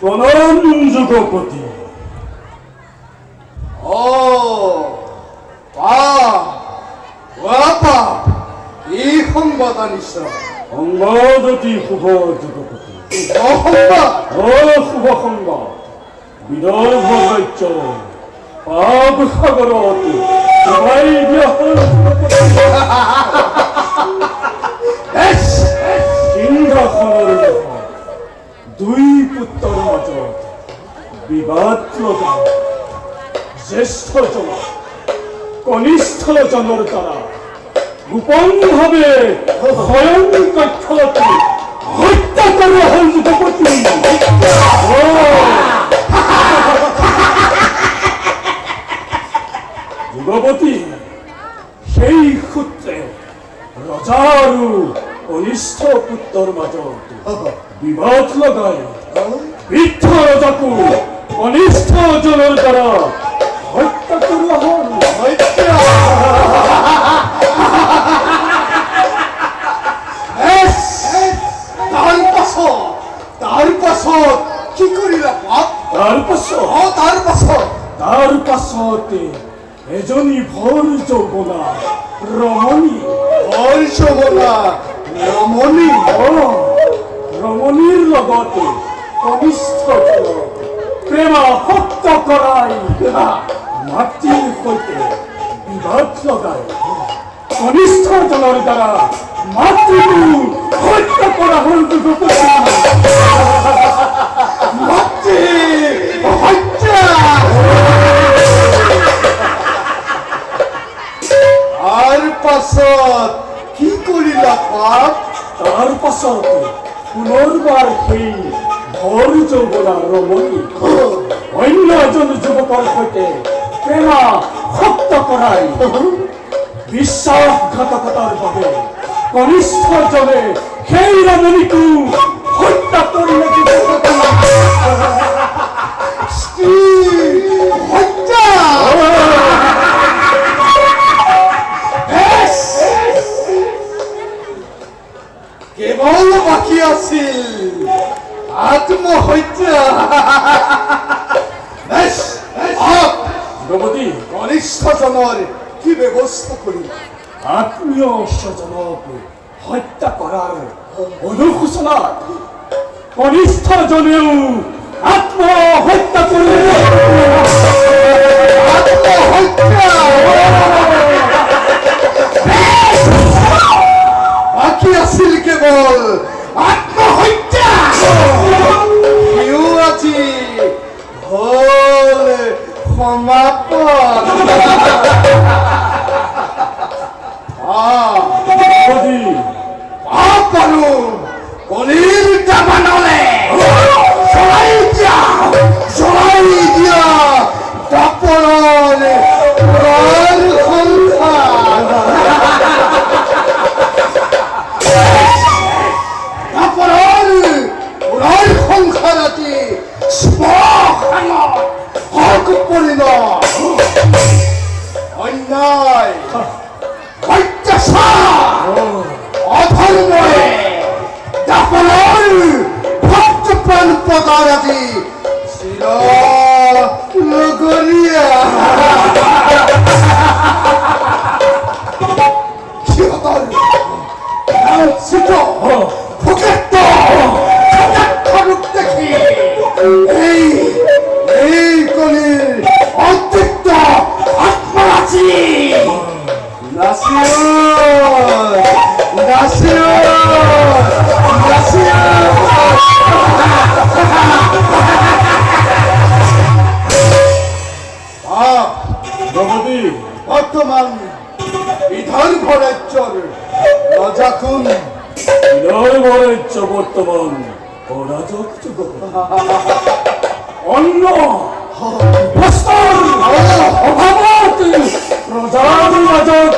প্রণাম যুগপতি ও বাপা কি সংবাদ আনিছ? সংবাদ অতি শুভ যুগপতি অসংবাদ অ শুভ সংবাদ। বিদৰ্ভ ৰাজ্য পাপ সাগৰত সিংহাসনৰ দুই বিবাদ লগা জ্যেষ্ঠজন কনিষ্ঠজনৰ দ্বাৰা গোপনভাৱে স্বয়ং কক্ষত হত্যা কৰা হ'ল যুৱপতি যুৱপতি সেই ৰজা আৰু কনিষ্ঠ পুত্ৰৰ মাজত বিবাদ লগাই বৃদ্ধ ৰজাকো কনিষ্ঠ জনৰ দ্বাৰা হত্যা কৰোৱা হ'ল এস তাৰ পাছত তাৰ কি কৰিলা পাপ তাৰ পাছত? অ তাৰ পাছত। তাৰ পাছতে এজনী ভৰ যৌৱনা ৰমণী হৰ্ষবলা ৰমণী অ, ৰমণীৰ লগতে কনিষ্ঠ প্ৰেমাসক্ত কৰাই মাতৃৰ সৈতে বিবাদ লগাই কনিষ্ঠজনৰ দ্বাৰা মাতৃকো হত্যা কৰা হ'ল যুৱপতি মাতৃ হত্যা। তাৰ পাছত কি কৰিলা পাপ? তাৰ পাছতে পুনৰবাৰ সেই ভৰ যৌৱনা ৰমণী অন্য এজন যুৱকৰ সৈতে প্ৰেমা সক্ত কৰাই বিশ্বাসঘাতকতাৰ বাবে কনিষ্ঠজনে সেই ৰমণীকো হত্যা হত্যা এস! কেৱল বাকী আছিল। আপ! যুৱপতি কনিষ্ঠজনৰ কি ব্যৱস্থা কৰিলা আত্মীয় স্বজনক হত্যা কৰাৰ অনুশোচনাত কনিষ্ঠজনেও আত্মহত্যা কৰিলে আত্মহত্যা! বাকী আছিল কেৱল আত্মহত্যা। Mama. ah. বস্ত্ৰৰ অভাৱত প্ৰজাৰ মাজত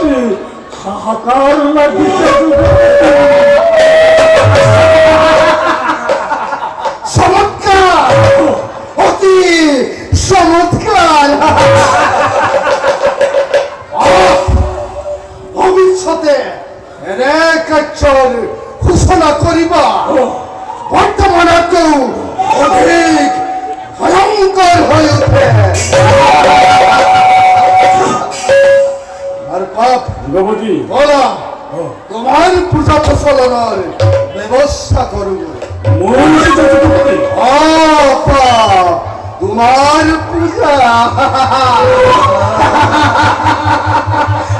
হাহাকাৰ লাগিছে চমৎকাৰ অতি চমৎকাৰ ঘোষণা করিবা বর্তমানকে অধিক ভয়ঙ্কর হয়ে ওঠে আর পাপ ভগবতী বলা তোমার পূজা প্রচলনের ব্যবস্থা করব তোমার পূজা।